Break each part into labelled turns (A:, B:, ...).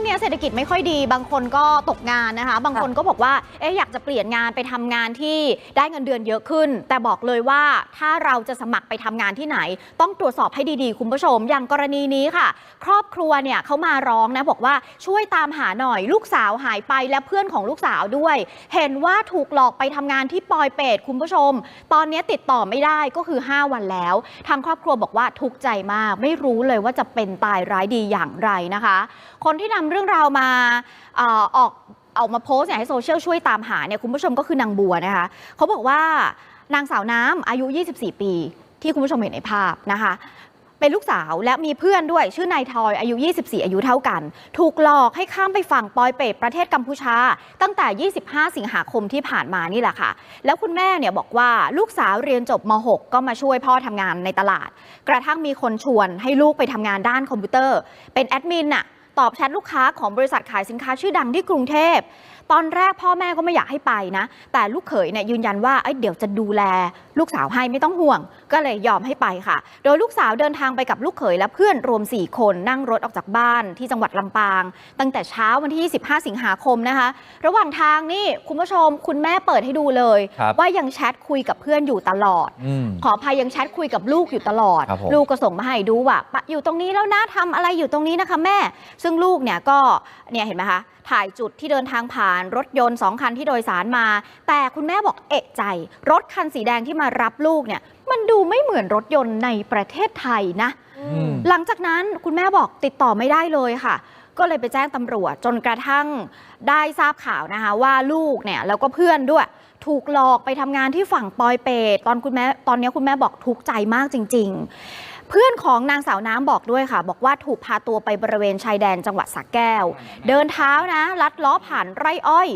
A: งเนี้ยเศรษฐกิจไม่ค่อยดี บางคนก็ตกงานนะคะ บางคนก็บอกว่าเอ๊ะอยากจะเปลี่ยนงานไปทำงานที่ได้เงินเดือนเยอะขึ้น แต่บอกเลยว่าถ้าเราจะสมัครไปทำงานที่ไหน ต้องตรวจสอบให้ดีๆ คุณผู้ชม อย่างกรณีนี้ค่ะ ครอบครัวเนี่ยเขามาร้องนะบอกว่าช่วยตามหาหน่อยลูกสาวหายไปและเพื่อนของลูกสาวด้วย เห็นว่าถูกหลอกไปทำงานที่ปอยเปตคุณผู้ชม ตอนนี้ติดต่อไม่ได้ก็คือ 5 วันแล้ว ทางครอบครัวบอกว่าทุกข์ใจมาก ไม่รู้เลยว่าจะเป็นตายร้ายดีอย่างไรนะคะ คนที่นำเรื่องราวมาออกออกมาโพสต์เนี่ยให้โซเชียลช่วยตามหาเนี่ยคุณผู้ชมก็คือนางบัวนะคะเขาบอกว่านางสาวน้ำอายุ 24 ปี ที่คุณผู้ชมเห็นในภาพนะคะเป็นลูกสาวและมีเพื่อนด้วยชื่อนายทอยอายุ 24 อายุเท่ากัน ถูกหลอกให้ข้ามไปฝั่งปอยเปตประเทศกัมพูชา ตั้งแต่ 25 สิงหาคมที่ผ่านมานี่แหละค่ะ แล้วคุณแม่เนี่ยบอกว่าลูกสาวเรียนจบม .6 ก็มาช่วยพ่อทำงานในตลาด กระทั่งมีคนชวนให้ลูกไปทำงานด้านคอมพิวเตอร์ เป็นแอดมินน่ะ ตอบแชทลูกค้าของบริษัทขายสินค้าชื่อดังที่กรุงเทพ ตอนแรกพ่อแม่ก็ไม่อยากให้ไปนะ แต่ลูกเขยเนี่ยยืนยันว่าเอ้ยเดี๋ยวจะดูแลลูกสาวให้ไม่ต้องห่วง ก็เลยยอมให้ไปค่ะ โดยลูกสาวเดินทางไปกับลูกเขยและเพื่อนรวม 4 คนนั่งรถออกจากบ้านที่จังหวัดลำปาง ตั้งแต่เช้าวันที่ 25 สิงหาคมนะคะ ระหว่างทางนี่คุณผู้ชม คุณแม่เปิดให้ดูเลย
B: ครับ
A: ว่ายังแชทคุยกับเพื่อนอยู่ตลอด
B: อืม
A: ขออภัยยังแชทคุยกับลูกอยู่ตลอด
B: ครับผม
A: ลูกก็ส่งมาให้ดูว่าปะอยู่ตรงนี้แล้วนะทำอะไรอยู่ตรงนี้นะคะแม่ซึ่งลูกเนี่ยก็เนี่ยเห็นไหมคะถ่ายจุดที่เดินทางผ่านรถยนต์สองคันที่โดยสารมา แต่คุณแม่บอกเอะใจ รถคันสีแดงที่มารับลูกเนี่ยมันดูไม่เหมือนรถยนต์ในประเทศไทยนะ
B: อืม
A: หลังจากนั้นคุณแม่บอกติดต่อไม่ได้เลยค่ะ ก็เลยไปแจ้งตำรวจจนกระทั่งได้ทราบข่าวนะคะว่าลูกเนี่ยแล้วก็เพื่อนด้วย ถูกหลอกไปทำงานที่ฝั่งปอยเปตตอนคุณแม่ตอนนี้คุณแม่บอกทุกข์ใจมากจริง ๆ เพื่อนของนางสาวน้ำบอกด้วยค่ะ บอกว่าถูกพาตัวไปบริเวณชายแดนจังหวัดสระแก้ว เดินเท้านะลัดล้อผ่านไร่อ้อย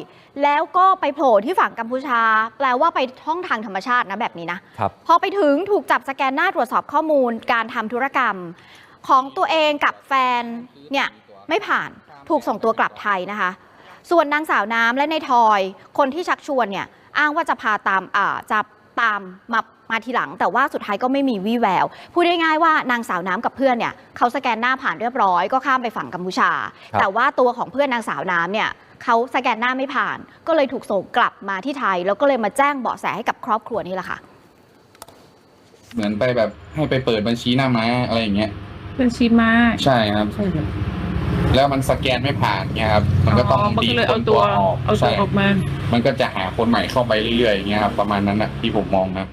A: แล้วก็ไปโผล่ที่ฝั่งกัมพูชา แปลว่าไปท่องทางธรรมชาตินะแบบนี้นะ
B: ครับ
A: พอไปถึงถูกจับสแกนหน้าตรวจสอบข้อมูลการทำธุรกรรม ของตัวเองกับแฟนเนี่ยไม่ผ่านถูกส่งตัวกลับไทยนะคะ ส่วนนางสาวน้ำและในายทอย คนที่ชักชวนเนี่ยอ้างว่าจะพาตามอ่าจะ ตามมามาทีหลัง แต่ว่าสุดท้ายก็ไม่มีวี่แวว พูดง่ายๆว่านางสาวน้ำกับเพื่อนเนี่ยเขาสแกนหน้าผ่านเรียบร้อยก็ข้ามไปฝั่งกัมพูชา
B: ครับ
A: แต่ว่าตัวของเพื่อนนางสาวน้ำเนี่ยเขาสแกนหน้าไม่ผ่าน ก็เลยถูกส่งกลับมาที่ไทย แล้วก็เลยมาแจ้งเบาะแสให้กับครอบครัวนี่แหละค่ะ
C: เหมือนไปแบบให้ไปเปิดบัญชีหน้าม้าอะไรอย่างเงี้ย
D: บัญชีม้า
C: ใช่ครับ
D: ใช่ครับ
C: แล้วมันสแกนไม่ผ่านเงี้ยครับมันก็ต้อง
D: มัน
C: ดี
D: ก็เลย
C: ค
D: เอา
C: น
D: ตัว
C: ออก
D: เอาตัว
C: ใช่
D: ออกมา
C: มันก็จะหาคนใหม่เข้าไปเรื่อยๆอย่างเงี้ยครับประมาณนั้นนะที่ผมมองนะ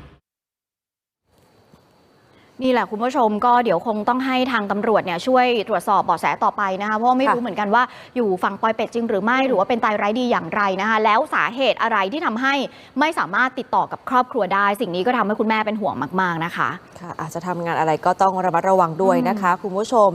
A: นี่แหละคุณผู้ชมก็เดี๋ยวคงต้องให้ทางตำรวจเนี่ยช่วยตรวจสอบเบาะแสต่อไปนะคะเพราะว่าไม่
E: ค่ะ
A: รู้เหมือนกันว่าอยู่ฝั่งปอยเป็ดจริงหรือไม่หรือว่าเป็นตายไร้ดีอย่างไรนะคะแล้วสาเหตุอะไรที่ทำให้ไม่สามารถติดต่อกับครอบครัวได้ สิ่งนี้ก็ทำให้คุณแม่เป็นห่วงมาก ๆนะคะ
E: ค่ะอาจจะทำงานอะไรก็ต้องระมัดระวังด้วยนะคะ คุณผู้ชม